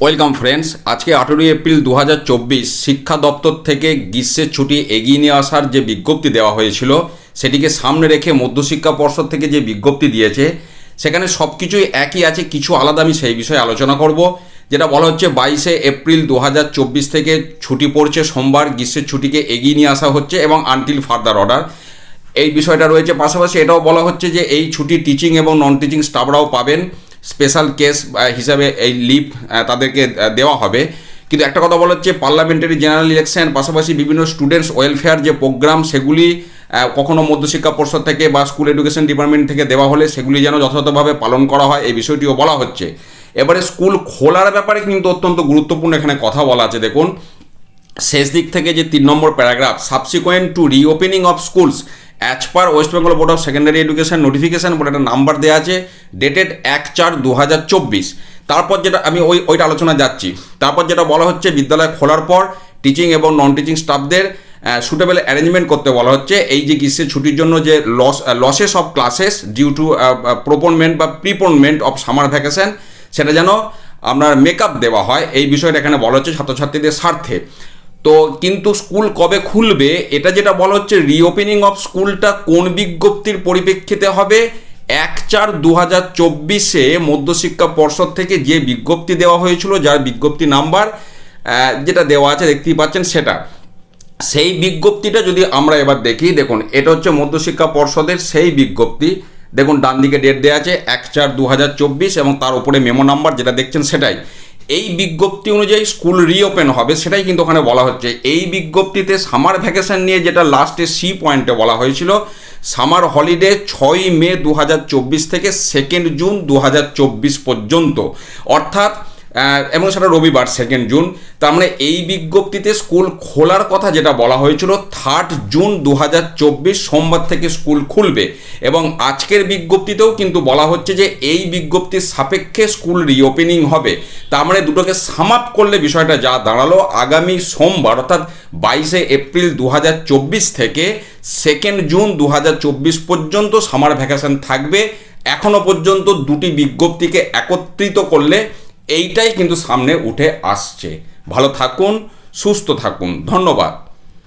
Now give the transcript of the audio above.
Welcome friends, আজকে আঠেরোই April দু হাজার চব্বিশ শিক্ষা দপ্তর থেকে গ্রীষ্মের ছুটি এগিয়ে নিয়ে আসার যে বিজ্ঞপ্তি দেওয়া হয়েছিল, সেটিকে সামনে রেখে মধ্যশিক্ষা পর্ষদ থেকে যে বিজ্ঞপ্তি দিয়েছে, সেখানে সব কিছুই একই আছে, কিছু আলাদা আমি সেই বিষয়ে আলোচনা করব, যেটা বলা হচ্ছে বাইশে এপ্রিল দু হাজার চব্বিশ থেকে ছুটি পড়ছে সোমবার, গ্রীষ্মের ছুটিকে এগিয়ে নিয়ে আসা হচ্ছে এবং আনটিল ফার্দার অর্ডার এই বিষয়টা রয়েছে, পাশাপাশি এটাও বলা হচ্ছে যে এই ছুটি টিচিং এবং নন টিচিং স্টাফরাও পাবেন। স্পেশাল কেস হিসাবে এই লিভ তাদেরকে দেওয়া হবে। কিন্তু একটা কথা বলা হচ্ছে পার্লামেন্টারি জেনারেল ইলেকশন পাশাপাশি বিভিন্ন স্টুডেন্টস ওয়েলফেয়ার যে প্রোগ্রাম সেগুলি আহ, কখনো মধ্যশিক্ষা পর্ষদ থেকে বা স্কুল এডুকেশন ডিপার্টমেন্ট থেকে দেওয়া হলে সেগুলি যেন যথাযথভাবে পালন করা হয় এই বিষয়টিও বলা হচ্ছে। এবারে স্কুল খোলার ব্যাপারে কিন্তু অত্যন্ত গুরুত্বপূর্ণ এখানে কথা বলা আছে দেখুন। শেষ দিক থেকে যে তিন নম্বর paragraph subsequent to reopening of schools as per West Bengal board of secondary education notification বলে একটা নাম্বার দেওয়া আছে ডেটেড এক চার দু তারপর যেটা আমি ওই, ওইটা আলোচনা যাচ্ছি। তারপর যেটা বলা হচ্ছে, বিদ্যালয় খোলার পর টিচিং এবং নন টিচিং স্টাফদের সুটেবল অ্যারেঞ্জমেন্ট করতে বলা হচ্ছে। এই যে গ্রীষ্মের ছুটির জন্য যে loss losses of classes due to postponement বা প্রিপোনমেন্ট অফ সামার ভ্যাকেশন সেটা যেন আপনার মেকআপ দেওয়া হয়। এই বিষয়টা এখানে বলা হচ্ছে ছাত্রছাত্রীদের স্বার্থে। তো কিন্তু স্কুল কবে খুলবে, এটা যেটা বলা হচ্ছে রিওপেনিং অফ স্কুলটা কোন বিজ্ঞপ্তির পরিপ্রেক্ষিতে হবে? এক চার দু হাজার চব্বিশে মধ্যশিক্ষা পর্ষদ থেকে যে বিজ্ঞপ্তি দেওয়া হয়েছিল, যার বিজ্ঞপ্তি নাম্বার যেটা দেওয়া আছে, দেখতেই পাচ্ছেন সেটা। সেই বিজ্ঞপ্তিটা যদি আমরা এবার দেখি, দেখুন, এটা হচ্ছে মধ্যশিক্ষা পর্ষদের সেই বিজ্ঞপ্তি। দেখুন ডান দিকে ডেট দেওয়া আছে, এক চার দু এবং তার উপরে মেমো নাম্বার যেটা দেখছেন সেটাই। এই বিজ্ঞপ্তি অনুযায়ী স্কুল রিওপেন হবে, সেটাই কিন্তু ওখানে বলা হচ্ছে। এই বিজ্ঞপ্তিতে সামার ভ্যাকেশন নিয়ে যেটা লাস্টে সি পয়েন্টে বলা হয়েছিল সামার হলিডে ছয় মে দু হাজার চব্বিশ থেকে সেকেন্ড জুন দু হাজার চব্বিশ পর্যন্ত। অর্থাৎ এবং সেটা রবিবার সেকেন্ড জুন তার মানে এই বিজ্ঞপ্তিতে স্কুল খোলার কথা যেটা বলা হয়েছিল থার্ড জুন দু হাজার চব্বিশ সোমবার থেকে স্কুল খুলবে। এবং আজকের বিজ্ঞপ্তিতেও কিন্তু বলা হচ্ছে যে এই বিজ্ঞপ্তির সাপেক্ষে স্কুল রিওপেনিং হবে। তার মানে দুটোকে সাম আপ করলে বিষয়টা যা দাঁড়াল, আগামী সোমবার, অর্থাৎ বাইশে এপ্রিল দু হাজার চব্বিশ থেকে সেকেন্ড জুন দু হাজার চব্বিশ পর্যন্ত সামার ভ্যাকেশন থাকবে। এখনও পর্যন্ত দুটি বিজ্ঞপ্তিকে একত্রিত করলে এইটাই কিন্তু সামনে উঠে আসছে। ভালো থাকুন সুস্থ থাকুন। ধন্যবাদ।